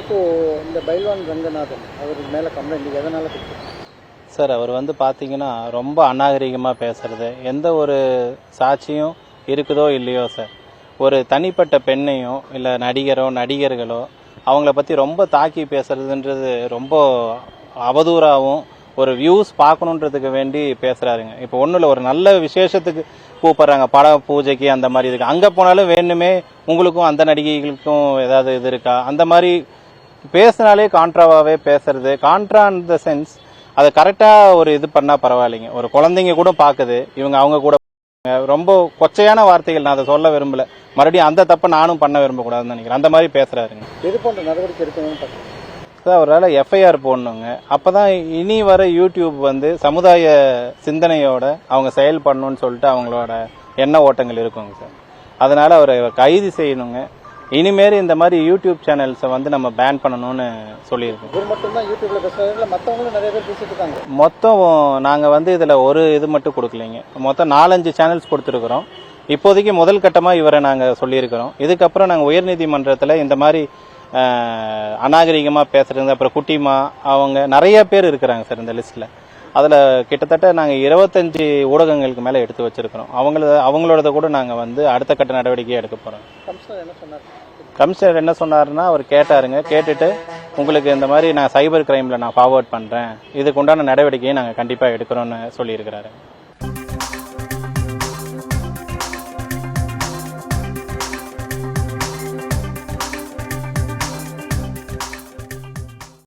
இப்போ இந்த பைல்வான் ரங்கநாதன் அவர் மேல கம்ப்ளைண்ட் எதனால கொடுத்தாரு சார் அவர் வந்து பார்த்தீங்கன்னா ரொம்ப அநாகரிகமாக பேசுறது. எந்த ஒரு சாட்சியும் இருக்குதோ இல்லையோ சார். ஒரு தனிப்பட்ட பெண்ணையோ இல்லை நடிகரோ நடிகர்களோ அவங்கள பற்றி ரொம்ப தாக்கி பேசுறதுன்றது ரொம்ப அவதூறாகவும் ஒரு வியூஸ் பார்க்கணுன்றதுக்கு வேண்டி பேசுகிறாருங்க இப்போ ஒன்றும் இல்லை ஒரு நல்ல விசேஷத்துக்கு கூப்பிட்றாங்க. பட பூஜைக்கு அந்த மாதிரி இதுக்கு. அங்கே போனாலும் வேணுமே உங்களுக்கும் அந்த நடிகைகளுக்கும் ஏதாவது இது இருக்கா? அந்த மாதிரி பேசினாலே கான்ட்ராவாகவே பேசுறது. கான்ட்ரா இன் த சென்ஸ் அதை கரெக்டாக ஒரு இது பண்ணால் பரவாயில்லைங்க. ஒரு குழந்தைங்க கூட பார்க்குது இவங்க அவங்க கூட ரொம்ப கொச்சையான வார்த்தைகள் நான் அதை சொல்ல விரும்பல. மறுபடியும் அந்த தப்பை நானும் பண்ண விரும்பக்கூடாதுன்னு நினைக்கிறேன். அந்த மாதிரி பேசுறாருங்க. எது போன்ற நடவடிக்கை எடுக்கணும்னு சார் அவரால் எஃப்ஐஆர் போடணுங்க. அப்பதான் இனி வர யூடியூப் வந்து சமுதாய சிந்தனையோட அவங்க செயல்படணும்னு சொல்லிட்டு அவங்களோட எண்ண ஓட்டங்கள் இருக்குங்க சார். அதனால அவரை கைது செய்யணுங்க. இனிமேல் இந்த மாதிரி யூடியூப் சேனல்ஸை வந்து நம்ம பேன் பண்ணணும்னு சொல்லியிருக்கோம். இவர் மட்டும் தான் யூடியூப்ல பேசுறாரு இல்ல மத்தவங்களும் நிறைய பேர் பேசிட்டு இருக்காங்க. மொத்தம் நாங்கள் வந்து இதில் ஒரு இது மட்டும் கொடுக்கலைங்க. மொத்தம் நாலஞ்சு சேனல்ஸ் கொடுத்துருக்குறோம். இப்போதைக்கு முதல் கட்டமாக இவரை நாங்கள் சொல்லியிருக்கிறோம். இதுக்கப்புறம் நாங்கள் உயர்நீதிமன்றத்தில் இந்த மாதிரி அஹ், அநாகரிகமா பேசுறது அப்புறம் குட்டிமா அவங்க நிறைய பேர் இருக்கிறாங்க சார் இந்த லிஸ்ட்டில் அதில் கிட்டத்தட்ட நாங்கள் இருபத்தஞ்சி ஊடகங்களுக்கு மேலே எடுத்து வச்சிருக்கிறோம். அவங்கள அவங்களோடத கூட நாங்கள் வந்து அடுத்த கட்ட நடவடிக்கை எடுக்க போகிறோம் கமிஷனர் என்ன சொன்னார்? கமிஷனர் என்ன சொன்னாருன்னா அவர் கேட்டாருங்க கேட்டுட்டு உங்களுக்கு இந்த மாதிரி நான் சைபர் கிரைமில் நான் ஃபார்வர்ட் பண்ணுறேன் இதுக்கு உண்டான நடவடிக்கையை நாங்கள் கண்டிப்பாக எடுக்கிறோன்னு சொல்லியிருக்கிறாரு.